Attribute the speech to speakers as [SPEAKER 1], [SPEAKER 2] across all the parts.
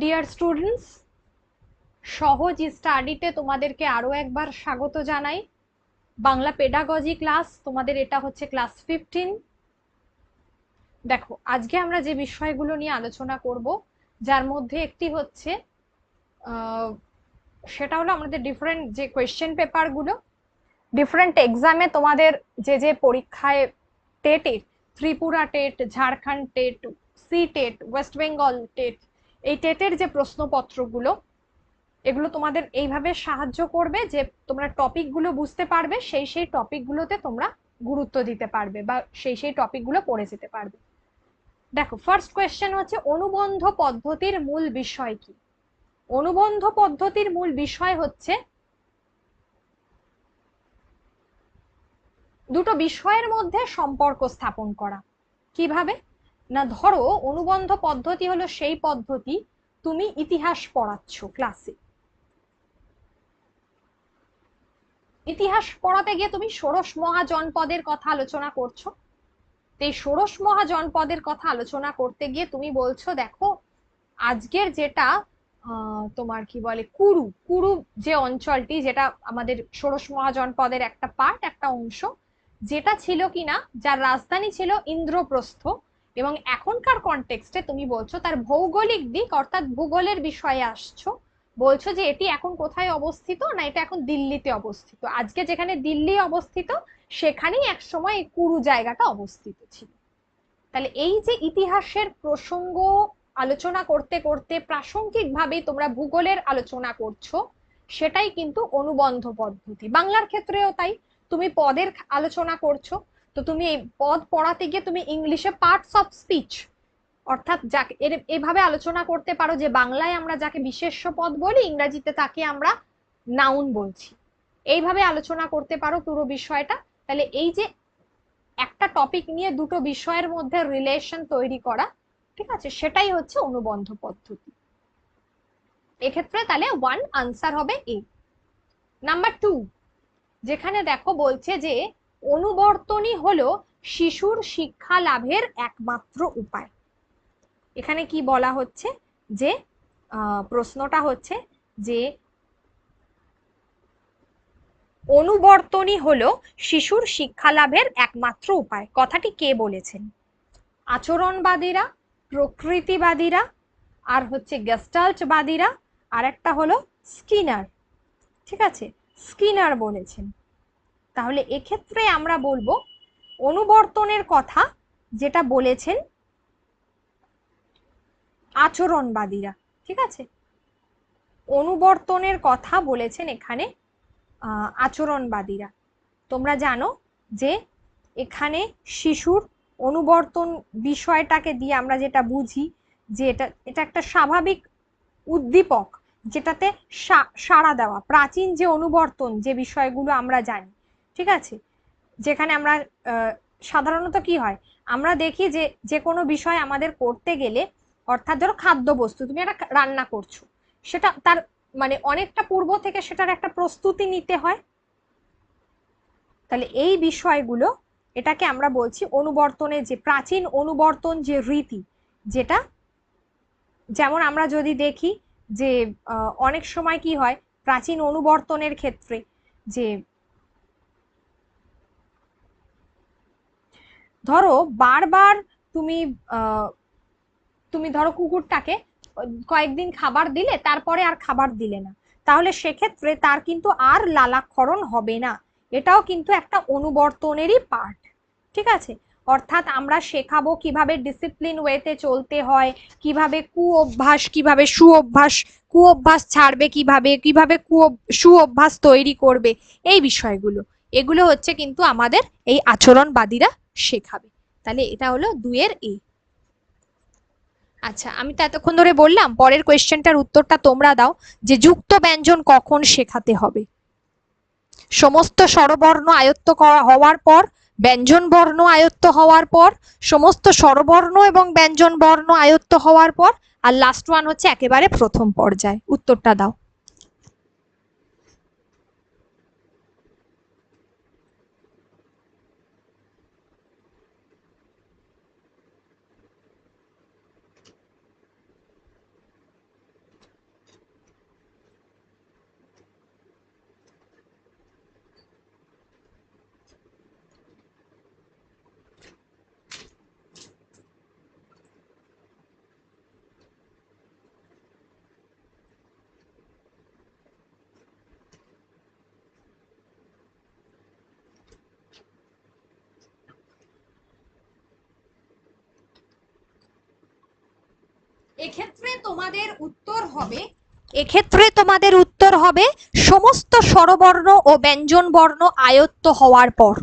[SPEAKER 1] Dear students সহজ স্টাডিতে তোমাদেরকে আরও একবার স্বাগত জানাই। বাংলা পেডাগজি ক্লাস তোমাদের এটা হচ্ছে ক্লাস ফিফটিন দেখো, আজকে আমরা যে বিষয়গুলো নিয়ে আলোচনা করব, যার মধ্যে একটি হচ্ছে সেটা হলো আমাদের ডিফারেন্ট যে কোয়েশ্চেন পেপারগুলো ডিফারেন্ট এক্সামে তোমাদের যে যে পরীক্ষায় টেটের Tripura TET Jharkhand TET C TET West Bengal TET এই টেটের যে প্রশ্নপত্রগুলো, এগুলো তোমাদের এইভাবে সাহায্য করবে যে তোমরা টপিকগুলো বুঝতে পারবে, সেই সেই টপিকগুলোতে তোমরা গুরুত্ব দিতে পারবে বা সেই সেই টপিকগুলো পড়ে যেতে পারবে। দেখো ফার্স্ট কোয়েশ্চেন হচ্ছে, অনুবন্ধ পদ্ধতির মূল বিষয় কি? অনুবন্ধ পদ্ধতির মূল বিষয় হচ্ছে, দুটো বিষয়ের মধ্যে সম্পর্ক স্থাপন করা। কীভাবে? না, ধরো অনুবন্ধ পদ্ধতি হলো সেই পদ্ধতি তুমি ইতিহাস পড়াচ্ছ ক্লাসে ইতিহাস পড়াতে গিয়ে তুমি ষোড়শ মহাজনপদের কথা আলোচনা করছ। এই ষোড়শ মহাজনপদের কথা আলোচনা করতে গিয়ে তুমি বলছো, দেখো, আজকের যেটা তোমার কি বলে, কুরু কুরু যে অঞ্চলটি, যেটা আমাদের ষোড়শ মহাজনপদের একটা পার্ট একটা অংশ, যেটা ছিল কিনা, যার রাজধানী ছিল ইন্দ্রপ্রস্থ এবং এখনকার কনটেক্সটে তুমি বলছো তার ভৌগোলিক দিক, অর্থাৎ ভূগোলের বিষয়ে আসছো, বলছো যে এটি এখন কোথায় অবস্থিত না এটা এখন দিল্লিতে অবস্থিত? আজকে যেখানে দিল্লি অবস্থিত, সেখানেই এক সময় কুরু জায়গাটা অবস্থিত ছিল। তাহলে এই যে ইতিহাসের প্রসঙ্গ আলোচনা করতে করতে প্রাসঙ্গিক ভাবে তোমরা ভূগোলের আলোচনা করছ, সেটাই কিন্তু অনুবন্ধ পদ্ধতি। বাংলার ক্ষেত্রেও তাই, তুমি পদের আলোচনা করছ তো তুমি এই পদ পড়াতে গিয়ে তুমি ইংলিশে পার্টস অফ স্পিচ অর্থাৎ যাকে এভাবে আলোচনা করতে পারো যে বাংলায় আমরা যাকে বিশেষ্য পদ বলি, ইংরাজিতে তাকে আমরা নাউন বলছি। এইভাবে আলোচনা করতে পারো পুরো বিষয়টা। তাহলে এই যে একটা টপিক নিয়ে দুটো বিষয়ের মধ্যে রিলেশন তৈরি করা, ঠিক আছে? সেটাই হচ্ছে অনুবন্ধ পদ্ধতি। এক্ষেত্রে তাহলে ওয়ান আনসার হবে এ নাম্বার টু যেখানে দেখো বলছে যে অনুবর্তনই হলো শিশুর শিক্ষা লাভের একমাত্র উপায়। এখানে কি বলা হচ্ছে? যে প্রশ্নটা হচ্ছে যে, অনুবর্তনই হলো শিশুর শিক্ষা লাভের একমাত্র উপায়। কথাটি কে বলেছেন? আচরণবাদীরা, প্রকৃতিবাদীরা, আর হচ্ছে গেস্টাল্টবাদীরা, আর একটা হলো স্কিনার। ঠিক আছে? স্কিনার বলেছেন। তাহলে এক্ষেত্রে আমরা বলব অনুবর্তনের কথা যেটা বলেছেন আচরণবাদীরা, ঠিক আছে? অনুবর্তনের কথা বলেছেন এখানে আচরণবাদীরা। তোমরা জানো যে এখানে শিশুর অনুবর্তন বিষয়টাকে দিয়ে আমরা যেটা বুঝি যে এটা এটা একটা স্বাভাবিক উদ্দীপক যেটাতে সাড়া দেওয়া, প্রাচীন যে অনুবর্তন যে বিষয়গুলো আমরা জানি। ঠিক আছে? যেখানে আমরা সাধারণত কি হয়? আমরা দেখি যে যে কোনো বিষয় আমাদের করতে গেলে, অর্থাৎ ধরো খাদ্যবস্তু, তুমি একটা রান্না করছ, সেটা তার মানে অনেকটা পূর্ব থেকে সেটার একটা প্রস্তুতি নিতে হয়। তাহলে এই বিষয়গুলো, এটাকে আমরা বলছি অনুবর্তনের যে প্রাচীন অনুবর্তন যে রীতি, যেটা যেমন আমরা যদি দেখি যে অনেক সময় কি হয়? প্রাচীন অনুবর্তনের ক্ষেত্রে যে ধরো বারবার তুমি তুমি ধরো কুকুরটাকে কয়েকদিন খাবার দিলে, তারপরে আর খাবার দিলে না। তাহলে সেক্ষেত্রে তার কিন্তু আর লালাক্ষরণ হবে না। এটাও কিন্তু একটা অনুবর্তনেরই পার্ট ঠিক আছে? অর্থাৎ আমরা শেখাবো কীভাবে ডিসিপ্লিন ওয়েতে চলতে হয়, কীভাবে কু অভ্যাস কীভাবে সু অভ্যাস কু অভ্যাস ছাড়বে কীভাবে কীভাবে কু সু অভ্যাস তৈরি করবে, এই বিষয়গুলো। এগুলো হচ্ছে কিন্তু আমাদের এই আচরণবাদীরা শেখাবে। তাহলে এটা হলো দুয়ের এ আচ্ছা আমি তো এতক্ষণ ধরে বললাম, পরের কোয়েশ্চেনটার উত্তরটা তোমরা দাও, যে যুক্ত ব্যঞ্জন কখন শেখাতে হবে? সমস্ত স্বরবর্ণ আয়ত্ত হওয়ার পর, ব্যঞ্জন বর্ণ আয়ত্ত হওয়ার পর, সমস্ত স্বরবর্ণ এবং ব্যঞ্জন বর্ণ আয়ত্ত হওয়ার পর, আর লাস্ট ওয়ান হচ্ছে একেবারে প্রথম পর্যায়ে। উত্তরটা দাও। এক্ষেত্রে তোমাদের উত্তর হবে, এক্ষেত্রে তোমাদের উত্তর হবে, সমস্ত স্বরবর্ণ ও ব্যঞ্জন বর্ণ আয়ত্ত হওয়ার পর।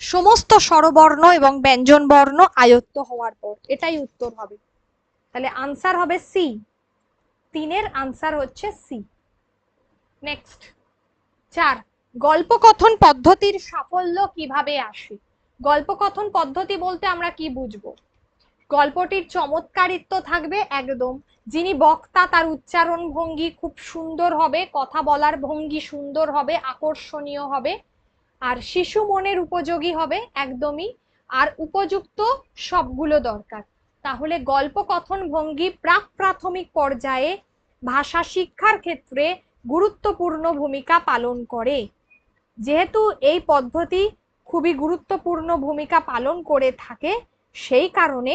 [SPEAKER 1] সমস্ত স্বরবর্ণ এবং ব্যঞ্জন বর্ণ আয়ত্ত হওয়ার পর, এটাই উত্তর হবে। তাহলে আনসার হবে সি তিনের আনসার হচ্ছে সি নেক্সট চার, গল্পকথন পদ্ধতির সাফল্য কীভাবে আসে? গল্পকথন পদ্ধতি বলতে আমরা কি বুঝব? গল্পটির চমৎকারিত্ব থাকবে একদম। যিনি বক্তা, তার উচ্চারণ ভঙ্গি খুব সুন্দর হবে, কথা বলার ভঙ্গি সুন্দর হবে, আকর্ষণীয় হবে, আর শিশু মনের উপযোগী হবে একদমই, আর উপযুক্ত সবগুলো দরকার। তাহলে গল্প কথন ভঙ্গি প্রাক প্রাথমিক পর্যায়ে ভাষা শিক্ষার ক্ষেত্রে গুরুত্বপূর্ণ ভূমিকা পালন করে। যেহেতু এই পদ্ধতি খুবই গুরুত্বপূর্ণ ভূমিকা পালন করে থাকে, সেই কারণে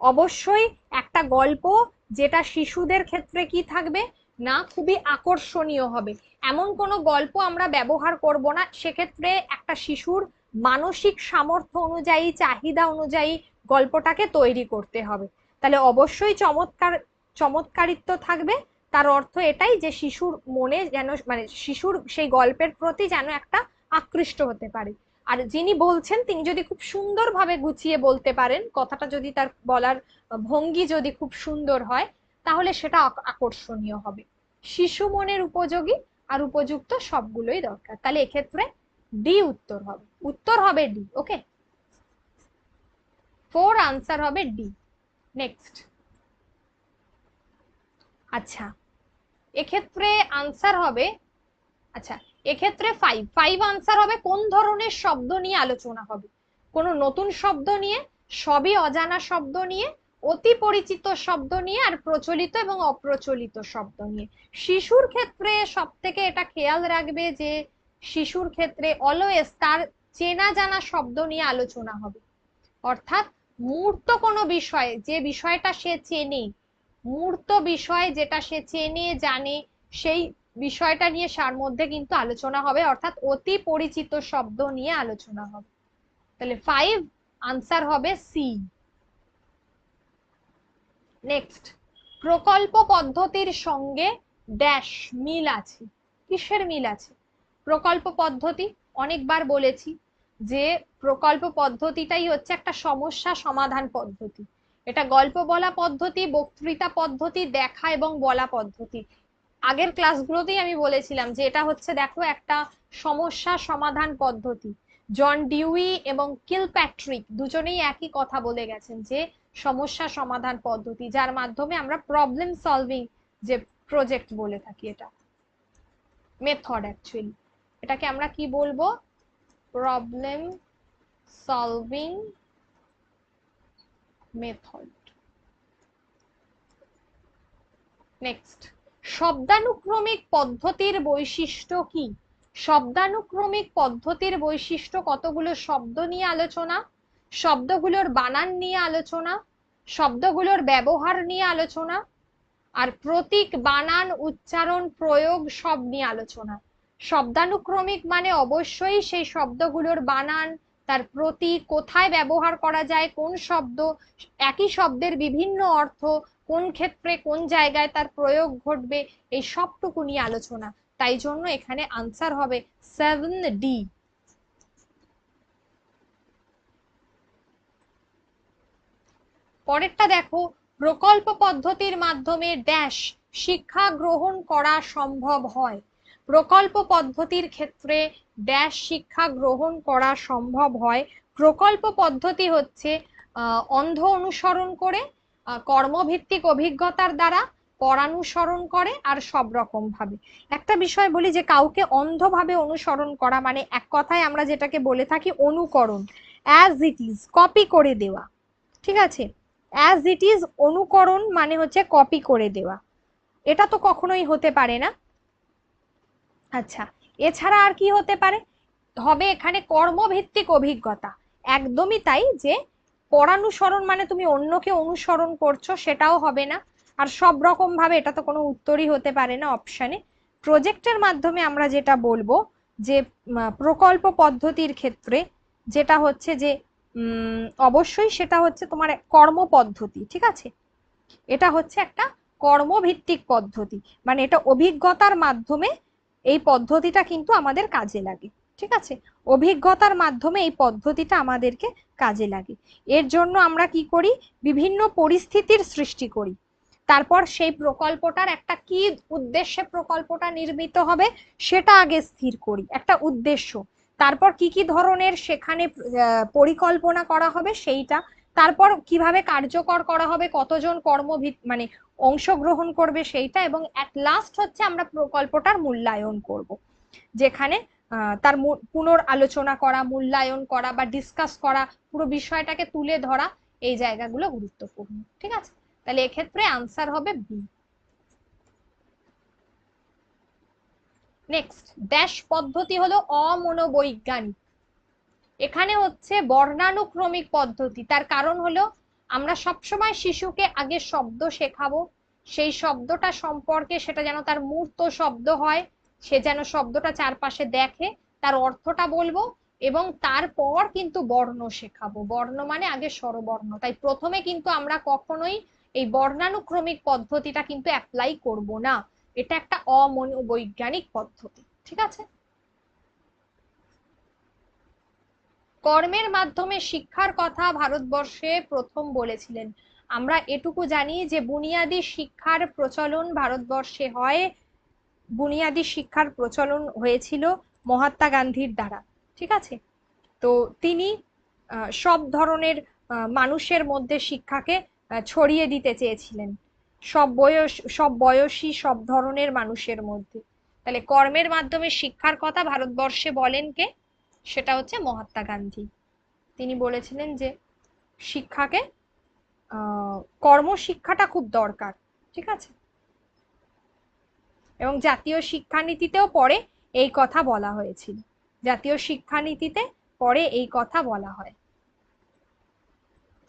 [SPEAKER 1] অবশ্যই একটা গল্প যেটা শিশুদের ক্ষেত্রে কি থাকবে? না, খুবই আকর্ষণীয় হবে। এমন কোনো গল্প আমরা ব্যবহার করব না। সেক্ষেত্রে একটা শিশুর মানসিক সামর্থ্য অনুযায়ী, চাহিদা অনুযায়ী গল্পটাকে তৈরি করতে হবে। তাহলে অবশ্যই চমৎকার, চমৎকারিত্ব থাকবে। তার অর্থ এটাই যে শিশুর মনে যেন মানে শিশুর সেই গল্পের প্রতি যেন একটা আকৃষ্ট হতে পারে। আর যিনি বলছেন, তিনি যদি খুব সুন্দরভাবে গুছিয়ে বলতে পারেন, কথাটা যদি তার বলার ভঙ্গি যদি খুব সুন্দর হয়, তাহলে সেটা আকর্ষণীয় হবে। শিশু মনের উপযোগী আর উপযুক্ত সবগুলোই দরকার। তাহলে এক্ষেত্রে ডি উত্তর হবে। উত্তর হবে ডি ওকে ফোর আনসার হবে ডি নেক্সট আচ্ছা। এক্ষেত্রে আনসার হবে আচ্ছা এক্ষেত্রে ফাইভ ফাইভ আনসার হবে কোন ধরনের শব্দ নিয়ে আলোচনা হবে। কোনো নতুন শব্দ নিয়ে, সবই অজানা শব্দ নিয়ে, অতি পরিচিত শব্দ নিয়ে আর প্রচলিত এবং অপ্রচলিত শব্দ নিয়ে। শিশুর ক্ষেত্রে সব থেকে এটা খেয়াল রাখবে যে, শিশুর ক্ষেত্রে অলওয়েজ তার চেনা জানা শব্দ নিয়ে আলোচনা হবে। অর্থাৎ মূর্ত কোনো বিষয়ে, যে বিষয়টা সে চেনে, মূর্ত বিষয় যেটা সে চেনে, জানে, সেই বিষয়টা নিয়ে সার মধ্যে কিন্তু আলোচনা হবে, অর্থাৎ অতি পরিচিত শব্দ নিয়ে আলোচনা হবে। তাহলে ফাইভ আনসার হবে সি নেক্সট প্রকল্প পদ্ধতির সঙ্গে ড্যাশ মিল আছে। কিসের মিল আছে? প্রকল্প পদ্ধতি, অনেকবার বলেছি যে প্রকল্প পদ্ধতিটাই হচ্ছে একটা সমস্যা সমাধান পদ্ধতি। এটা গল্প বলা পদ্ধতি, বক্তৃতা পদ্ধতি, দেখা এবং বলা পদ্ধতি। আগের ক্লাসগুলোতেই আমি বলেছিলাম যে এটা হচ্ছে দেখো একটা সমস্যা সমাধান পদ্ধতি। জন ডিউই এবং কিল প্যাট্রিক দুজনেই একই কথা বলে গেছেন যে সমস্যা সমাধান পদ্ধতি, যার মাধ্যমে আমরা প্রবলেম সলভিং যে প্রজেক্ট বলে থাকি এটা। মেথড অ্যাকচুয়ালি এটাকে আমরা কি বলব? প্রবলেম সলভিং মেথড নেক্সট শব্দানুক্রমিক পদ্ধতির বৈশিষ্ট্য কি? শব্দানুক্রমিক পদ্ধতির বৈশিষ্ট্য কতগুলো শব্দ নিয়ে আলোচনা? শব্দগুলোর বানান নিয়ে আলোচনা? শব্দগুলোর ব্যবহার নিয়ে আলোচনা? আর প্রতীক, বানান, উচ্চারণ, প্রয়োগ সব নিয়ে আলোচনা। শব্দানুক্রমিক মানে অবশ্যই সেই শব্দগুলোর বানান, তার প্রতীক, কোথায় ব্যবহার করা যায়, কোন শব্দ, একই শব্দের বিভিন্ন অর্থ কোন ক্ষেত্রে কোন জায়গায় তার প্রয়োগ ঘটবে, এই সবটুকু নিয়ে আলোচনা। তাই জন্য এখানে আনসার হবে সেভেন ডি পরেরটা দেখো, প্রকল্প পদ্ধতির মাধ্যমে ড্যাশ শিক্ষা গ্রহণ করা সম্ভব হয়। প্রকল্প পদ্ধতির ক্ষেত্রে ড্যাশ শিক্ষা গ্রহণ করা সম্ভব হয়। প্রকল্প পদ্ধতি হচ্ছে অন্ধ অনুসরণ করে কর্মভিত্তিক অভিজ্ঞতার দ্বারা পরানুসরণ করে আর সব রকম ভাবে। একটা বিষয় বলি যে, কাউকে অন্ধভাবে অনুসরণ করা মানে এক কথায় আমরা যেটাকে বলে থাকি অনুকরণ। অ্যাজ ইট ইজ কপি করে দেওয়া। ঠিক আছে? অ্যাজ ইট ইজ অনুকরণ মানে হচ্ছে কপি করে দেওয়া। এটা তো কখনোই হতে পারে না। আচ্ছা এছাড়া আর কি হতে পারে? হবে এখানে কর্মভিত্তিক অভিজ্ঞতা। একদমই তাই যে পরানুসরণ মানে তুমি অন্যকে অনুসরণ করছ, সেটাও হবে না। আর সব রকম ভাবে এটা তো কোনো উত্তরই হতে পারে না অপশানে প্রজেক্টের মাধ্যমে আমরা যেটা বলব, যে প্রকল্প পদ্ধতির ক্ষেত্রে যেটা হচ্ছে যে অবশ্যই সেটা হচ্ছে তোমার কর্ম পদ্ধতি, ঠিক আছে? এটা হচ্ছে একটা কর্মভিত্তিক পদ্ধতি। মানে এটা অভিজ্ঞতার মাধ্যমে এই পদ্ধতিটা কিন্তু আমাদের কাজে লাগে, ঠিক আছে? অভিজ্ঞতার মাধ্যমে এই পদ্ধতিটা আমাদেরকে কাজে লাগে। এর জন্য আমরা কি করি? বিভিন্ন পরিস্থিতির সৃষ্টি করি। তারপর সেই প্রকল্পটার একটা কি উদ্দেশ্যে প্রকল্পটা নির্মিত হবে সেটা আগে স্থির করি, একটা উদ্দেশ্য। তারপর কি কি ধরনের সেখানে পরিকল্পনা করা হবে সেইটা। তারপর কীভাবে কার্যকর করা হবে, কতজন কর্মভিত মানে অংশগ্রহণ করবে সেইটা এবং অ্যাট লাস্ট হচ্ছে আমরা প্রকল্পটার মূল্যায়ন করব। যেখানে তার পুনর আলোচনা করা, মূল্যায়ন করা বা ডিসকাস করা পুরো বিষয়টাকে তুলে ধরা এই জায়গাগুলো গুরুত্বপূর্ণ, ঠিক আছে? তাহলে এক্ষেত্রে আনসার হবে বি নেক্সট ড্যাশ পদ্ধতি হলো অমনোবৈজ্ঞানিক। এখানে হচ্ছে বর্ণানুক্রমিক পদ্ধতি, তার কারণ হলো আমরা সবসময় শিশুকে আগে শব্দ শেখাবো, সেই শব্দটা সম্পর্কে সেটা যেন তার মূর্ত শব্দ হয় সে যেন শব্দটা চারপাশে দেখে, তার অর্থটা বলব এবং তারপর কিন্তু বর্ণ শেখাবো। বর্ণ মানে আগে স্বরবর্ণ। তাই প্রথমে কিন্তু আমরা কখনোই এই বর্ণানুক্রমিক পদ্ধতিটা কিন্তু অ্যাপ্লাই করব না। এটা একটা অমনোবৈজ্ঞানিক পদ্ধতি। ঠিক আছে? কর্মের মাধ্যমে শিক্ষার কথা ভারতবর্ষে প্রথম বলেছিলেন। আমরা এটুকু জানি যে, বুনিয়াদী শিক্ষার প্রচলন ভারতবর্ষে হয় বুনিয়াদী শিক্ষার প্রচলন হয়েছিল মহাত্মা গান্ধীর দ্বারা, ঠিক আছে? তো তিনি সব ধরনের মানুষের মধ্যে শিক্ষাকে ছড়িয়ে দিতে চেয়েছিলেন। সব বয়স, সব বয়সী, সব ধরনের মানুষের মধ্যে। তাহলে কর্মের মাধ্যমে শিক্ষার কথা ভারতবর্ষে বলেন কে? সেটা হচ্ছে মহাত্মা গান্ধী। তিনি বলেছিলেন যে শিক্ষাকে কর্মশিক্ষাটা খুব দরকার, ঠিক আছে? এবং জাতীয় শিক্ষানীতিতেও পরে এই কথা বলা হয়েছিল। জাতীয় শিক্ষানীতিতে পরে এই কথা বলা হয়।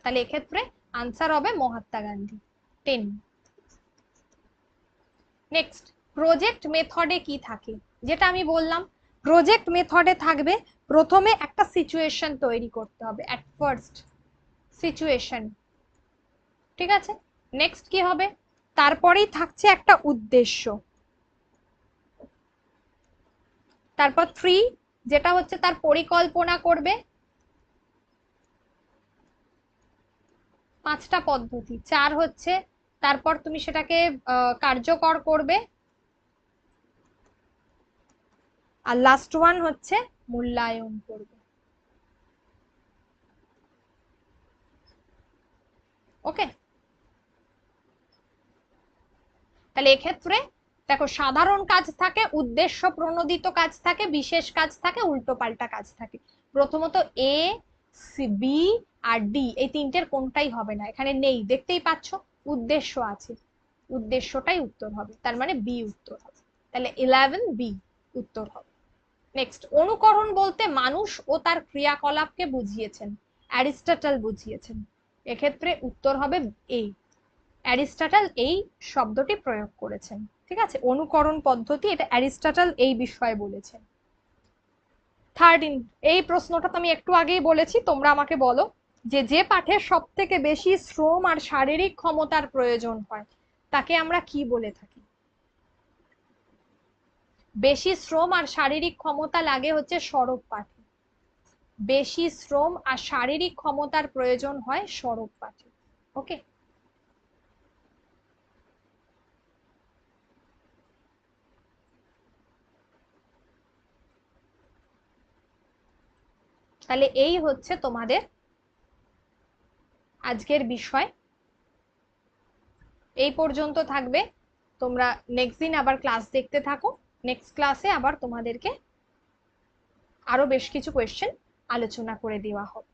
[SPEAKER 1] তাহলে এক্ষেত্রে আনসার হবে Mahatma Gandhi. Ten next project মেথডে কি থাকে? যেটা আমি বললাম প্রজেক্ট মেথডে থাকবে প্রথমে একটা সিচুয়েশন তৈরি করতে হবে অ্যাট ফার্স্ট সিচুয়েশন ঠিক আছে? নেক্সট কি হবে? তারপরেই থাকছে একটা উদ্দেশ্য। তারপর থ্রি যেটা হচ্ছে তার পরিকল্পনা করবে পাঁচটা পদ্ধতি। চার হচ্ছে তারপর তুমি সেটাকে কার্যকর করবে। আর লাস্ট ওয়ান হচ্ছে মূল্যায়ন করবে। ওকে তাহলে এক্ষেত্রে দেখো, সাধারণ কাজ থাকে, উদ্দেশ্য প্রণোদিত কাজ থাকে, বিশেষ কাজ থাকে, উল্টো পাল্টা কাজ থাকে। প্রথমত এ বি আর ডি এই তিনটের কোনটাই হবে না। এখানে নেই, দেখতেই পাচ্ছ, উদ্দেশ্য আছে। উদ্দেশ্যটাই উত্তর হবে, তার মানে বি উত্তর হবে। তাহলে ইলেভেন বি উত্তর হবে। নেক্সট অনুকরণ বলতে মানুষ ও তার ক্রিয়াকলাপকে বুঝিয়েছেন, অ্যারিস্টটল বুঝিয়েছেন। এক্ষেত্রে উত্তর হবে এই অ্যারিস্টটল এই শব্দটি প্রয়োগ করেছেন, ঠিক আছে? অনুকরণ পদ্ধতি এটা অ্যারিস্টটল এই বিষয়ে বলেছেন। থার্ড ইন এই প্রশ্নটা তো আমি একটু আগেই বলেছি, তোমরা আমাকে বলো যে যে পাঠে সব থেকে বেশি শ্রম আর শারীরিক ক্ষমতার প্রয়োজন হয়, তাকে আমরা কি বলে থাকি? বেশি শ্রম আর শারীরিক ক্ষমতা লাগে হচ্ছে সরব পাঠে। বেশি শ্রম আর শারীরিক ক্ষমতার প্রয়োজন হয় সরব পাঠে ওকে তাহলে এই হচ্ছে তোমাদের আজকের বিষয়। এই পর্যন্ত থাকবে। তোমরা নেক্সট দিন আবার ক্লাস দেখতে থাকো। নেক্সট ক্লাসে আবার তোমাদেরকে আরও বেশ কিছু কোয়েশ্চেন আলোচনা করে দেওয়া হবে